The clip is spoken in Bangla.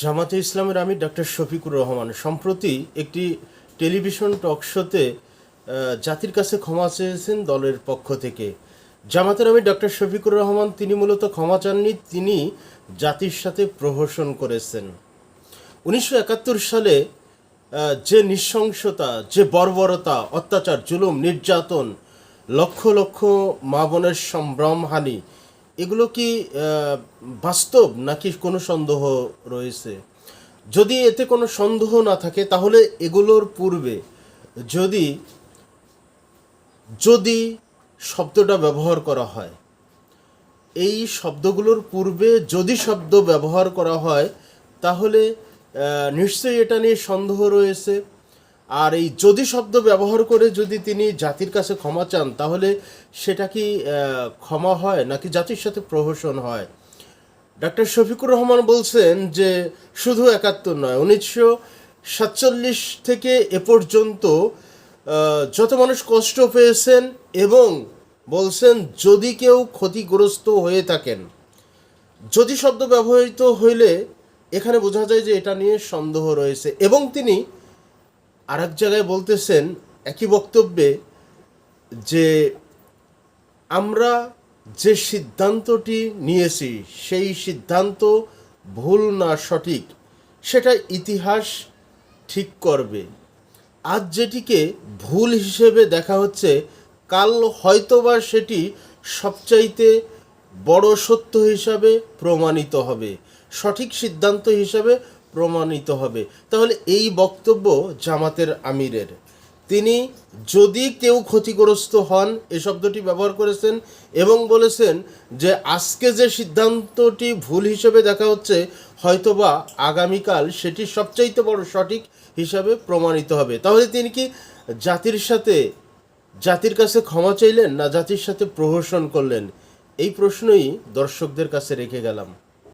জামাতে ইসলামের আমি ডক্টর শফিকুর রহমান। সম্প্রতি একটি টেলিভিশন টক শোতে জাতির কাছে ক্ষমা চেয়েছেন দলের পক্ষ থেকে। জামাতের আমি ডক্টর শফিকুর রহমান, তিনি মূলত ক্ষমা চাননি, তিনি জাতির সাথে প্রহসন করেছেন। উনিশশো একাত্তর সালে যে নৃশংসতা, যে বর্বরতা, অত্যাচার, জুলুম, নির্যাতন, লক্ষ লক্ষ মা বোনের সম্ভ্রমহানি এগুলো কি বাস্তব নাকি কোনো সন্দেহ রয়েছে? যদি এতে কোনো সন্দেহ না থাকে, তাহলে এগুলোর পূর্বে যদি যদি শব্দটা ব্যবহার করা হয়, এই শব্দগুলোর পূর্বে যদি শব্দ ব্যবহার করা হয়, তাহলে নিশ্চয়ই এটা নিয়ে সন্দেহ রয়েছে। আর এই যদি শব্দ ব্যবহার করে যদি তিনি জাতির কাছে ক্ষমা চান, তাহলে সেটা কি ক্ষমা হয় নাকি জাতির সাথে প্রহসন হয়? ডক্টর শফিকুর রহমান বলছেন যে শুধু একাত্তর নয়, উনিশশো সাতচল্লিশ থেকে এ পর্যন্ত যত মানুষ কষ্ট পেয়েছেন এবং বলছেন যদি কেউ ক্ষতিগ্রস্ত হয়ে থাকেন। যদি শব্দ ব্যবহৃত হইলে এখানে বোঝা যায় যে এটা নিয়ে সন্দেহ রয়েছে এবং তিনি আর এক জায়গায় বলতেছেন একই বক্তব্যে যে আমরা যে সিদ্ধান্তটি নিয়েছি, সেই সিদ্ধান্ত ভুল না সঠিক, সেটা ইতিহাস ঠিক করবে। আজ যেটিকে ভুল হিসেবে দেখা হচ্ছে, কাল হয়তোবা সেটি সবচাইতে বড় সত্য হিসাবে প্রমাণিত হবে, সঠিক সিদ্ধান্ত হিসাবে প্রমাণিত হবে। তাহলে এই বক্তব্য জামাতের আমিরের। তিনি যদি কেউ ক্ষতিগ্রস্ত হন, এ শব্দটি ব্যবহার করেছেন এবং বলেছেন যে আজকে যে সিদ্ধান্তটি ভুল হিসেবে দেখা হচ্ছে, হয়তোবা আগামীকাল সেটি সবচাইতে বড় সঠিক হিসাবে প্রমাণিত হবে। তাহলে তিনি কি জাতির সাথে, জাতির কাছে ক্ষমা চাইলেন না জাতির সাথে প্রহসন করলেন? এই প্রশ্নই দর্শকদের কাছে রেখে গেলাম।